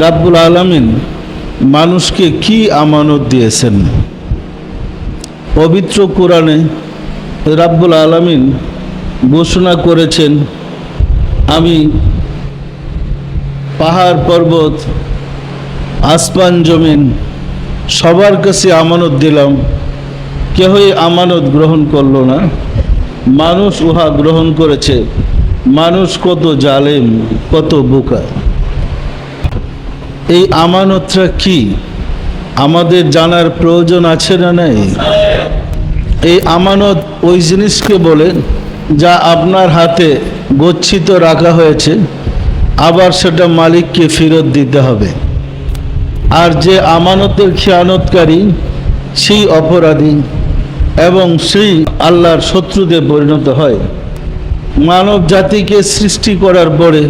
রাব্বুল আলামিন মানুষকে কি আমানত দিয়েছেন? পবিত্র কোরআনে রাব্বুল আলামিন ঘোষণা করেছেন, আমি পাহাড় পর্বত, আসমান জমিন সবার কাছে আমানত দিলাম, কেহই আমানত গ্রহণ করল না। মানুষ উহা গ্রহণ করেছে। মানুষ কত জালেম, কত বোকা। এই আমানতটা কি? আমাদের জানার প্রয়োজন আছে না নাই? এই আমানত ওই জিনিসকে বলে যা আপনার হাতে গচ্ছিত রাখা হয়েছে, আবার সেটা মালিককে ফেরত দিতে হবে। আর যে আমানতের খেয়ানতকারী, সেই অপরাধী এবং সেই আল্লাহর শত্রুতে পরিণত হয়। মানব জাতিকে সৃষ্টি করার পরে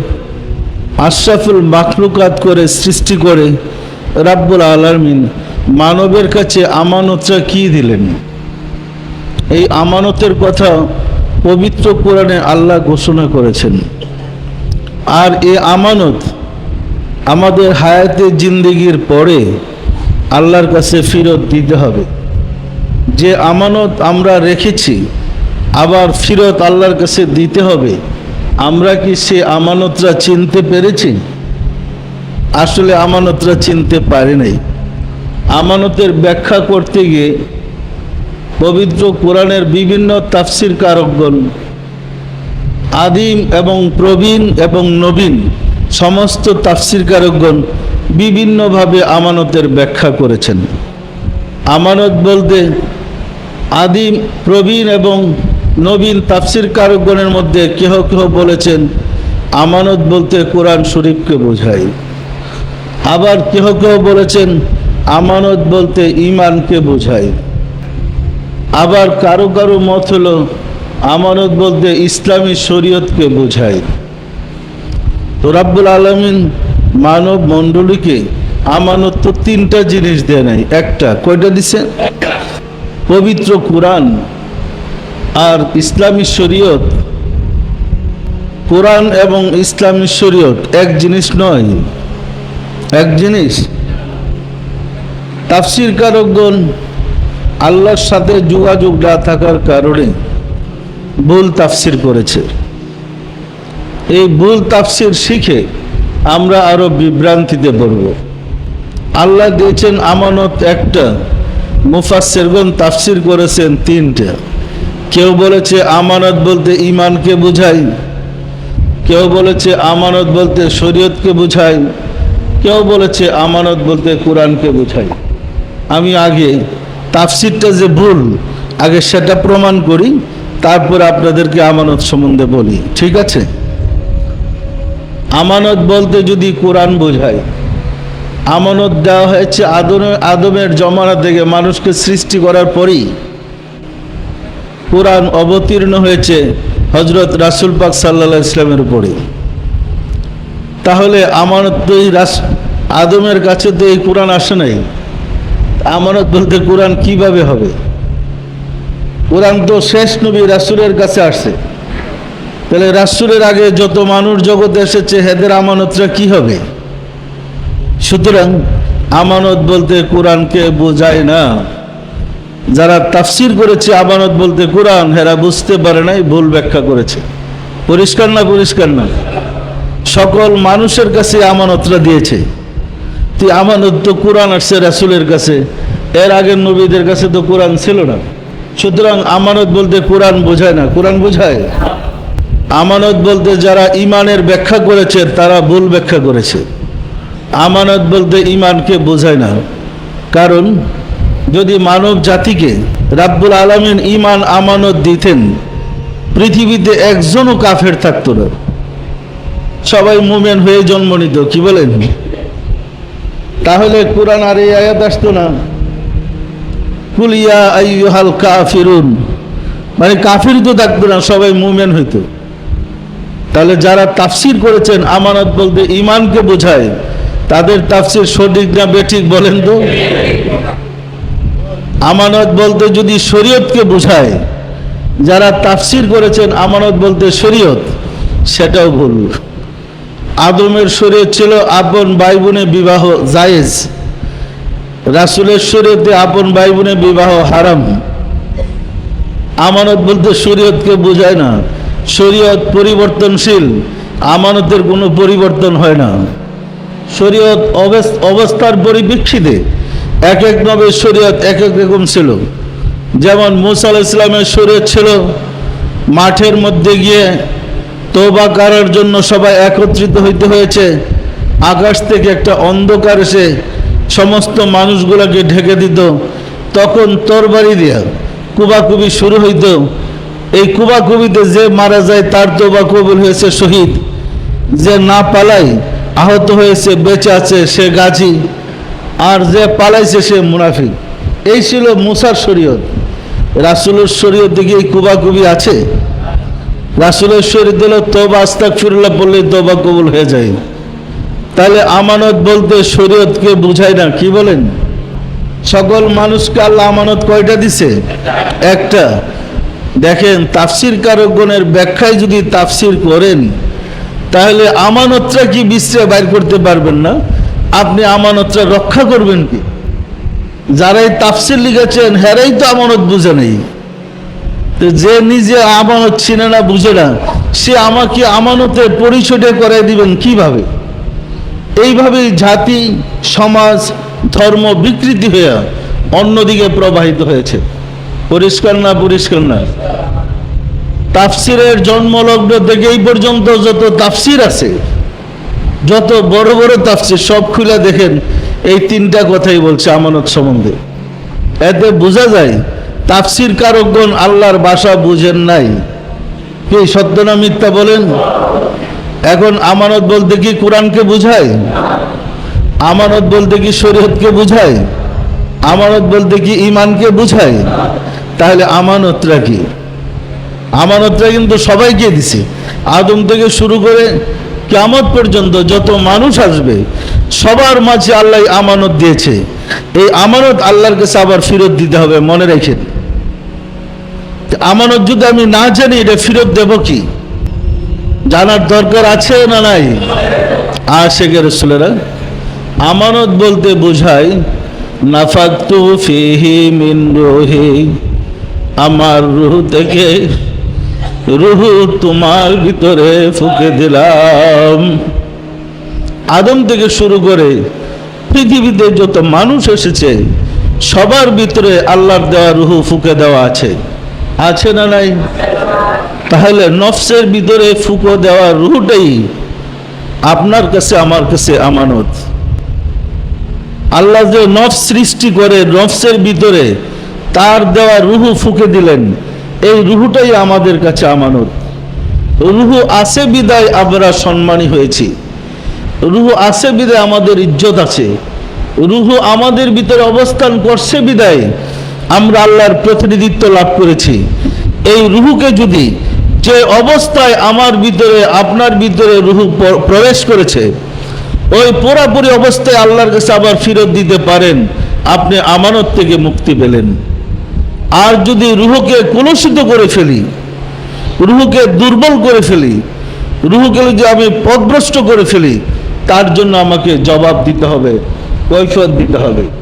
আশরাফুল মাখলুকাত করে সৃষ্টি করে রাব্বুল আলামিন। মানবের কাছে আমানতটা কি দিলেন? এই আমানতের কথা পবিত্র কোরআনে আল্লাহ ঘোষণা করেছেন। আর এ আমানত আমাদের হায়াতে জিন্দেগির পরে আল্লাহর কাছে ফেরত দিতে হবে। যে আমানত আমরা রেখেছি, আবার ফিরত আল্লাহর কাছে দিতে হবে আমরা কি সে আমানতরা চিনতে পেরেছি? আসলে আমানতরা চিনতে পারি নাই। আমানতের ব্যাখ্যা করতে গিয়ে পবিত্র কোরআনের বিভিন্ন তাফসির কারকগণ, আদিম এবং প্রবীণ এবং নবীন সমস্ত তাফসির কারকগণ বিভিন্নভাবে আমানতের ব্যাখ্যা করেছেন। আমানত বলতে আদিম, প্রবীণ এবং নবীন তাফসির কারকগণের মধ্যে কেহ কেহ বলেছেন, আমানত বলতে কোরআন শরীফকে বোঝায়। আবার কেহ কেহ বলেছেন, আমানত বলতে ইমানকে বোঝায়। আবার কারও কারও মত হল, আমানত বলতে ইসলামী শরীয়তকে বোঝায়। তো রাব্বুল আলমিন মানব মণ্ডলীকে আমানত তো তিনটা জিনিস দেয় নাই, একটা কয়টা দিছে? পবিত্র কোরআন আর ইসলামী শরীয়ত, কোরআন এবং ইসলামী শরীয়ত এক জিনিস নয়। এক জিনিস তাফসির কারকগণ আল্লাহর সাথে যোগাযোগ না থাকার কারণে ভুল তাফসির করেছে। এই ভুল তাফসির শিখে আমরা আরও বিভ্রান্তিতে পড়ব। আল্লাহ দিয়েছেন আমানত একটা মুফাসেরগণ তাফসির করেছেন তিনটা। কেউ বলেছে আমানত বলতে ইমানকে বোঝায় কেউ বলেছে আমানত বলতে শরীয়তকে বোঝায় কেউ বলেছে আমানত বলতে কোরআনকে বোঝায় আমি আগে তাফসিরটা যে ভুল, আগে সেটা প্রমাণ করি, তারপর আপনাদেরকে আমানত সম্বন্ধে বলি। ঠিক আছে? আমানত বলতে যদি কোরআন বোঝায় আমানত দেওয়া হয়েছে আদমের আদমের জমানা থেকে মানুষকে সৃষ্টি করার পরই। কোরআন অবতীর্ণ হয়েছে হজরত রাসুল পাক সাল্লা ইসলামের উপরে। তাহলে আমানত তো এই রাস আদমের কাছে তো এই কোরআন আসে নাই। আমানত বলতে কোরআন কীভাবে হবে? কোরআন তো শেষ নবী রাসুলের কাছে আসছে। তাহলে রাসুলের আগে যত মানুষ জগতে এসেছে হেদের আমানতটা কি হবে? সুতরাং আমানত বলতে কোরআনকে বোঝায় না। যারা তাফসির করেছে, আমানত বলতে কোরআন, হেরা বুঝতে পারে নাই, ভুল ব্যাখ্যা করেছে। পরিষ্কার না পরিষ্কার না? সকল মানুষের কাছে আমানতরা দিয়েছে। তুই আমানত তো কোরআন আসছে রাসুলের কাছে। এর আগের নবীদের কাছে তো কোরআন ছিল না। সুতরাং আমানত বলতে কোরআন বোঝায় না। কোরআন বোঝায়? আমানত বলতে যারা ইমানের ব্যাখ্যা করেছে, তারা ভুল ব্যাখ্যা করেছে। আমানত বলতে ইমানকে বোঝায় না। কারণ যদি মানব জাতিকে রাব্বুল আলমিন ইমান আমানত দিতেন, পৃথিবীতে একজনও কাফের থাকতো না। সবাই মুমেন হয়ে জন্ম নিত, কি বলেন? তাহলে কোরআন আর এই আয়াত আসতো না? কুলিয়া আইয়ুহাল কাফিরুন। মানে কাফির তো থাকতো না, সবাই মুমেন হইতো। তাহলে যারা তাফসির করেছেন, আমানত বলতে ইমানকে বোঝায়, তাদের তাফসির সঠিক না বেঠিক বলেন তো? আমানত বলতে যদি শরীয়তকে বোঝায়, যারা তাফসির করেছেন আমানত বলতে শরীয়ত, সেটাও ভুল। আদমের শরীর ছিল আপন ভাই বোনে বিবাহ জায়েজ। রাসুলের শরীয়তে আপন ভাই বোনে বিবাহ হারাম। আমানত বলতে শরীয়তকে বোঝায় না। শরীয়ত পরিবর্তনশীল, আমানতের কোনো পরিবর্তন হয় না। শরীয়ত অবস- অবস্থার পরিপ্রেক্ষিতে এক এক নবের শরীয়ত এক এক রকম ছিল। যেমন মুসা ইসলামের শরীয়ত ছিল, মাঠের মধ্যে গিয়ে তোবা করার জন্য সবাই একত্রিত হইতে হয়েছে। আকাশ থেকে একটা অন্ধকার এসে সমস্ত মানুষগুলোকে ঢেকে দিত। তখন তরবারি দিয়া কুবাকুবি শুরু হইত। এই কুবাকুবিতে যে মারা যায়, তার তোবা কবুল হয়েছে শহীদ। যে না পালাই আহত হয়েছে, বেঁচে আছে সে গাজী। আর যে পালাইছে সে মুনাফিক। এই ছিল মুসার শরীয়ত। রাসুলের শরীয়ত দিকে এই কুবাকুবি আছে। রাসুলের শরীর দিল তোবা আস্তাক ফিরুল্লাহ বললে তোবা কবুল হয়ে যায়। তাহলে আমানত বলতে শরীয়তকে বুঝায় না, কি বলেন? সকল মানুষকে আল্লাহ আমানত কয়টা দিছে? একটা। দেখেন, তাফসির কারকগণের ব্যাখ্যায় যদি তাফসির করেন, তাহলে আমানতটা কি বিশ্রে বাইর করতে পারবেন না? আপনি আমানতটা রক্ষা করবেন কি? যারাই তাফসির লিখেছেন, হেরাই তো আমানত বুঝে নেই। যে নিজে আমানত চিনে না, বুঝে না, সে আমাকে আমানতের পরিচয়টা করাই দিবেন কীভাবে? এইভাবেই জাতি, সমাজ, ধর্ম বিকৃতি হয়ে অন্যদিকে প্রবাহিত হয়েছে। পরিষ্কার না পরিষ্কার না? তাফসিরের জন্মলগ্ন থেকে এই পর্যন্ত যত তাফসির আছে যত বড় বড় তাফসির সব খুলে দেখেন, এই তিনটা কথাই বলছে আমানত সম্বন্ধে। এতে বোঝা যায় তাফসির কারকগণ আল্লাহর বাসা বুঝেন নাই। কি সত্য না মিথ্যা বলেন? এখন আমানত বলতে কি কোরআনকে বুঝায়? আমানত বলতে কি শরীয়তকে বুঝায়? আমানত বলতে কি ইমানকে বুঝায়? তাহলে আমানতরা কি? আমানতরা কিন্তু সবাইকে দিছে। আদম থেকে শুরু করে কেমন পর্যন্ত যত মানুষ আসবে, সবার মাঝে আল্লাহ আমানত দিয়েছে। এই আমানত আল্লাহর কাছে আবার ফেরত দিতে হবে, মনে রেখেন আমানত যদি আমি না জানি, এটা ফেরত দেব কি? জানার দরকার আছে না নাই? আশেখের রসুলেরা, আমানত বলতে বোঝায়, নাফাকতু ফিহি মিন রুহি, আমার রুহ থেকে রুহু তোমার ভিতরে ফুকে দিলাম। আদম থেকে শুরু করে পৃথিবীতে যত মানুষ এসেছে, সবার ভিতরে আল্লাহর দেওয়া রুহু ফুকে দেওয়া আছে। আছে না নাই? তাহলে নফসের ভিতরে ফুকো দেওয়া রুহুটাই আপনার কাছে, আমার কাছে আমানত। আল্লাহ যে নফ সৃষ্টি করে, নফসের ভিতরে তার দেওয়া রুহু ফুকে দিলেন। এই রুহুটাই আমাদের কাছে আমানত। রুহু আছে বিদায় আমরা সম্মানী হয়েছি। রুহু আছে বিদায় আমাদের ইজ্জত আছে। রুহু আমাদের ভিতরে অবস্থান করছে বিদায় আমরা আল্লাহর প্রতিনিধিত্ব লাভ করেছি। এই রুহুকে যদি যে অবস্থায় আমার ভিতরে, আপনার ভিতরে রুহু প্রবেশ করেছে, ওই পুরাপুরি অবস্থায় আল্লাহর কাছে আবার ফেরত দিতে পারেন, আপনি আমানত থেকে মুক্তি পেলেন। আর যদি রুহুকে কলুষিত করে ফেলি, রুহুকে দুর্বল করে ফেলি, রুহুকে যদি আমি পদভ্রষ্ট করে ফেলি, তার জন্য আমাকে জবাব দিতে হবে কৈফত দিতে হবে।